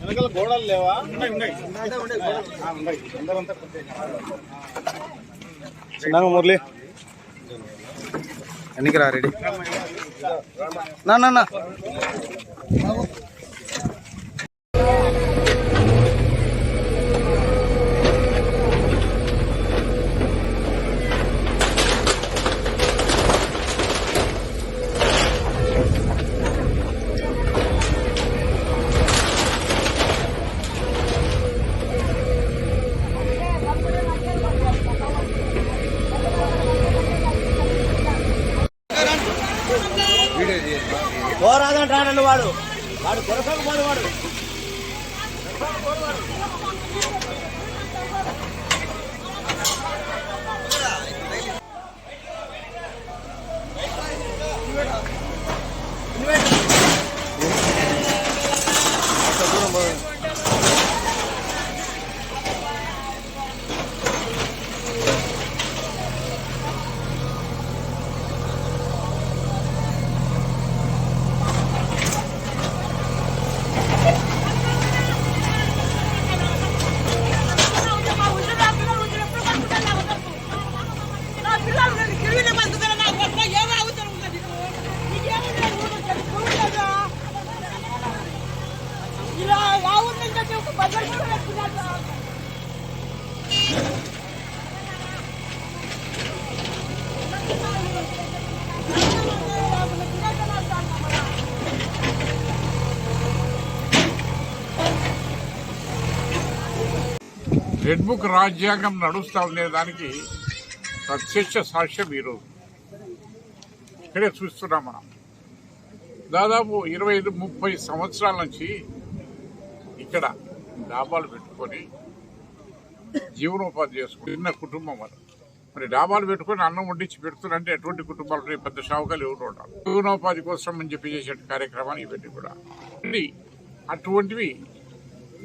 వెనకాల గోడలు లేవా? ఉన్నాయి ఉన్నాయి. మురళి. ఎన్నికి రా రెడీ. నా వాడు. వాడు పోరాదంటాడండి వాడు వాడు కొరసకు పోడు వాడు రెడ్ బుక్ రాజ్యాంగం నడుస్తా ఉండే దానికి ప్రత్యక్ష సాక్ష్యం ఈరోజు. ఇక్కడే చూస్తున్నాం మనం. దాదాపు ఇరవై ఐదు ముప్పై సంవత్సరాల నుంచి ఇక్కడ డాబాలు పెట్టుకొని జీవనోపాధి చేసుకున్న కుటుంబం అది. మరి డాబాలు పెట్టుకొని అన్నం వండించి పెడుతున్నారంటే ఎటువంటి కుటుంబాలు రేపు పెద్ద షావుకాలు ఎవరు ఉండాలి జీవనోపాధి కోసం అని చెప్పి చేసే కార్యక్రమాలు ఇవన్నీ కూడా. అటువంటివి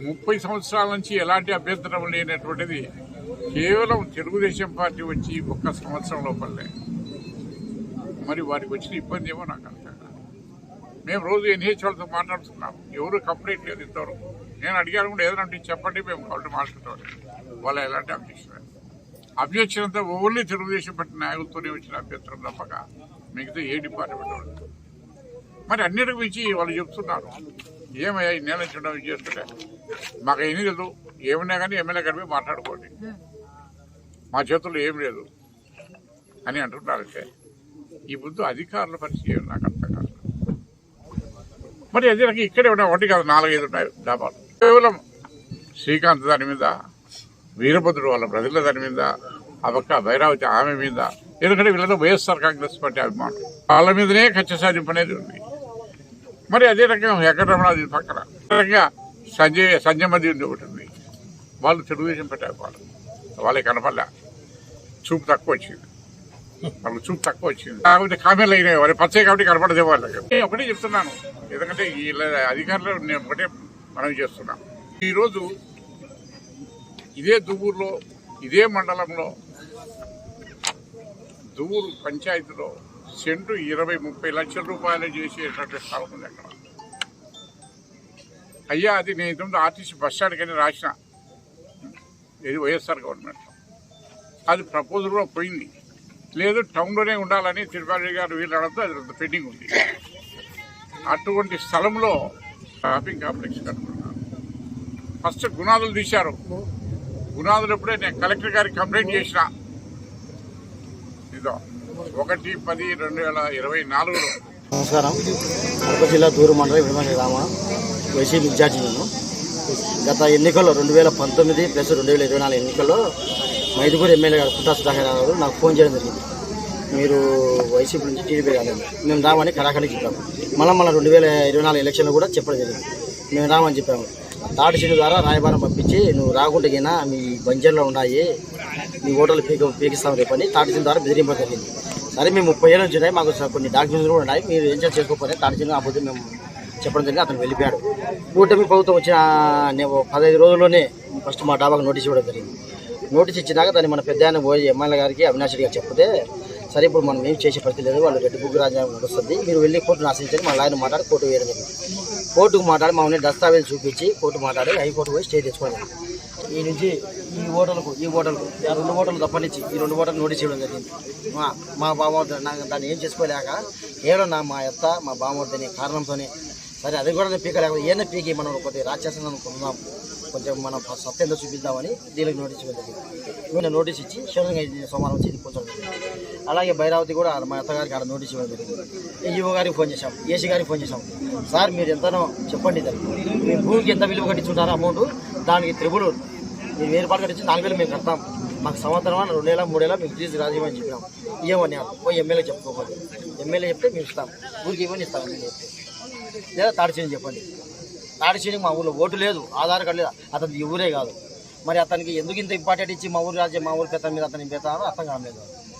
ముప్పై సంవత్సరాల నుంచి ఎలాంటి అభ్యంతరం లేనటువంటిది కేవలం తెలుగుదేశం పార్టీ వచ్చి ఒక్క సంవత్సరం లోపలనే. మరి వారికి వచ్చిన ఇబ్బంది ఏమో నాకు మేము రోజు ఎన్హెచ్ వాళ్ళతో మాట్లాడుతున్నాం ఎవరు కంప్లైంట్ లేదు ఇంతవరకు. నేను అడిగాను కూడా ఏదైనా చెప్పండి మేము కాబట్టి మాట్లాడతాం వాళ్ళ ఎలాంటి అబ్జెక్షన్ లేదు. అబ్జెక్షన్ అంతా ఓన్లీ తెలుగుదేశం పట్టిన నాయకులతోనే వచ్చిన అభ్యంతరం తప్పక. మిగతా ఏ డిపార్ట్మెంట్ వాళ్ళు? మరి అన్నిటికి మించి వాళ్ళు చెప్తున్నారు. ఏమయ్యా ఈ నెల చూడడం చేస్తుంటే? మాకు ఏమీ లేదు. ఏమన్నా కానీ ఎమ్మెల్యే గారి మాట్లాడుకోండి. మా చేతుల్లో ఏం లేదు అని అంటున్నారంటే ఈ ముందు అధికారుల పరిచయం నాకు అర్థం కాదు మరి అదే నాకు ఇక్కడే ఉన్నాయి. ఒకటి కాదు నాలుగైదు ఉన్నాయి డాబాలు. కేవలం శ్రీకాంత్ దాని మీద వీరభద్రుడు వాళ్ళ ప్రజల దాని మీద ఆ పక్క భైరావతి ఆమె మీద ఎందుకంటే వీళ్ళతో వైఎస్ఆర్ కాంగ్రెస్ పార్టీ అభిమానం వాళ్ళ మీదనే కక్ష సాధింపు అనేది ఉంది. మరి అదే రకంగా వెంకటరమణాది పక్కన అదే రకంగా సంజయ్ సంజయ్ మధ్య ఉంది ఒకటి ఉంది. వాళ్ళు తెలుగుదేశం పెట్టారు వాళ్ళు వాళ్ళకి కనపడలే. చూపు తక్కువ వచ్చింది. వాళ్ళు చూపు తక్కువ వచ్చింది. కాకపోతే కామెంట్లు అయినాయి. వాళ్ళు పచ్చే కాబట్టి కనపడదే వాళ్ళకి నేను ఒకటే చెప్తున్నాను. ఎందుకంటే ఈ అధికారులు నేను ఒకటే మనవి చేస్తున్నాను. ఈరోజు ఇదే దువ్వూరులో ఇదే మండలంలో దువ్వూరు పంచాయతీలో సెంటు ఇరవై ముప్పై లక్షల రూపాయలు చేసేటటువంటి స్థలం ఉంది అక్కడ. అయ్యా అది నేను ఇంతకుముందు ఆర్టీసీ బస్ స్టాండ్ కానీ రాసిన. ఇది వైఎస్ఆర్ గవర్నమెంట్. అది ప్రపోజల్ కూడా పోయింది. లేదు టౌన్లోనే ఉండాలని తిరుపతి గారు వీళ్ళు అనడంతో అది పెండింగ్ ఉంది. అటువంటి స్థలంలో షాపింగ్ కాంప్లెక్స్ కట్టుకున్నాను. ఫస్ట్ గుణాదులు తీశారు. గుణాదులు ఎప్పుడే నేను కలెక్టర్ గారికి కంప్లైంట్ చేసిన. ఇదో ఒకటి పది రెండు వేల ఇరవై నాలుగులో. నమస్కారం. కడప జిల్లా దూరు మండలం విమల రామ వైసీపీ ఇన్ఛార్జి నేను. గత ఎన్నికల్లో రెండు వేల పంతొమ్మిది ప్లస్ రెండు వేల ఇరవై నాలుగు ఎన్నికల్లో మైదుపూర్ ఎమ్మెల్యే గారు పుట్టా సుధాకర్ గారు నాకు ఫోన్ చేయడం జరిగింది. మీరు వైసీపీ నుంచి టీడీపీ రాలేదు. మేము రామని కరాఖండి చెప్పాము. మళ్ళీ మళ్ళీ రెండు వేల ఇరవై నాలుగు ఎలక్షన్లో కూడా చెప్పడం జరిగింది. మేము రామని చెప్పాము. తాటి సీటు ద్వారా రాయబారం పంపించి నువ్వు రాకుంటే మీ బంజర్లో ఉన్నాయి. మీ ఓటర్లు పీక పీకిస్తాం రేపని తాటి సీటు ద్వారా బెదిరింపడం జరిగింది. సరే మేము ముప్పై ఏళ్ళ నుంచి ఉన్నాయి. మాకు కొన్ని డాక్యుమెంట్స్ కూడా ఉన్నాయి. మీరు ఏం చేయాలి చేసుకోకపోతే తాటి సీటు ఆపోతే మేము చెప్పడం జరిగింది. అతను వెళ్ళిపోయాడు. కూటమి ప్రభుత్వం వచ్చిన నేను పదహైదు రోజుల్లోనే ఫస్ట్ మా డాబాకు నోటీస్ ఇవ్వడం జరిగింది. నోటీస్ ఇచ్చినాక దాన్ని మన పెద్ద ఆయన పోయి ఎమ్మెల్యే గారికి అవినాష్ రెడ్డి గారు చెప్తే సరే ఇప్పుడు మనం ఏం చేసే పరిస్థితి లేదు వాళ్ళు రెడ్డి బుక్ రాజ్యాంగం నడుస్తుంది. మీరు వెళ్ళి కోర్టును ఆశ్రయించండి మళ్ళీ ఆయన మాట్లాడి కోర్టు వేయడం కోర్టుకు మాట్లాడి మమ్మల్ని దస్తావేజ్ చూపించి కోర్టు మాట్లాడి హైకోర్టు పోయి స్టే తెచ్చుకోండి ఈ నుంచి ఈ ఓటర్లకు ఈ ఓటర్లకు ఆ రెండు ఓటర్లు తప్పనిచ్చి ఈ రెండు ఓటర్లు నోటీస్ ఇవ్వడం జరిగింది. మా మా బామర్ది నాకు దాన్ని ఏం చేసుకోలేక కేవలం నా మా అత్త మా బామర్దిని కారణంతోనే. సరే అది కూడా పీకలేక ఏదైనా పీకి మనం కొద్దిగా రాక్షసం అనుకుందాం కొంచెం మనం సత్యంతో చూపిద్దామని దీనికి నోటీస్ ఇవ్వడం జరిగింది. నోటీస్ ఇచ్చి శివలింగ సోమవారం వచ్చి కూర్చోండి అలాగే భైరావతి కూడా మా అత్తగారికి ఆడ నోటీస్ ఇవ్వడం జరిగింది. ఈఓ గారికి ఫోన్ చేశాం ఏసీ గారికి ఫోన్ చేశాం. సార్ మీరు ఎంతనో చెప్పండి దాన్ని మీ భూమికి ఎంత విలువ కట్టించుంటారో అమౌంట్? దానికి త్రిపుడు మీరు వేరు కట్టించి నాలుగు వేలు మేము కడతాం. మాకు సంవత్సరం రెండేళ్ళ మూడేళ్ళ మీకు తీసి రాజీవని చెప్పినాం. ఇవ్వమని పోయి ఎమ్మెల్యే చెప్పుకోకూడదు ఎమ్మెల్యే చెప్తే మేము ఇస్తాం. ఊరికి ఇవ్వని ఇస్తాం ఎమ్మెల్యే చెప్తే లేదా తాడిచేయని చెప్పండి. తాడిచేనికి మా ఊళ్ళో ఓటు లేదు ఆధార్ కార్డు లేదు. అతనికి ఈ ఊరే కాదు. మరి అతనికి ఎందుకు ఇంత ఇంపార్టెంట్ ఇచ్చి మా ఊరు రాజ్యం మా ఊరి పెద్ద మీద అతని పెడతారో అర్థం కావలేదు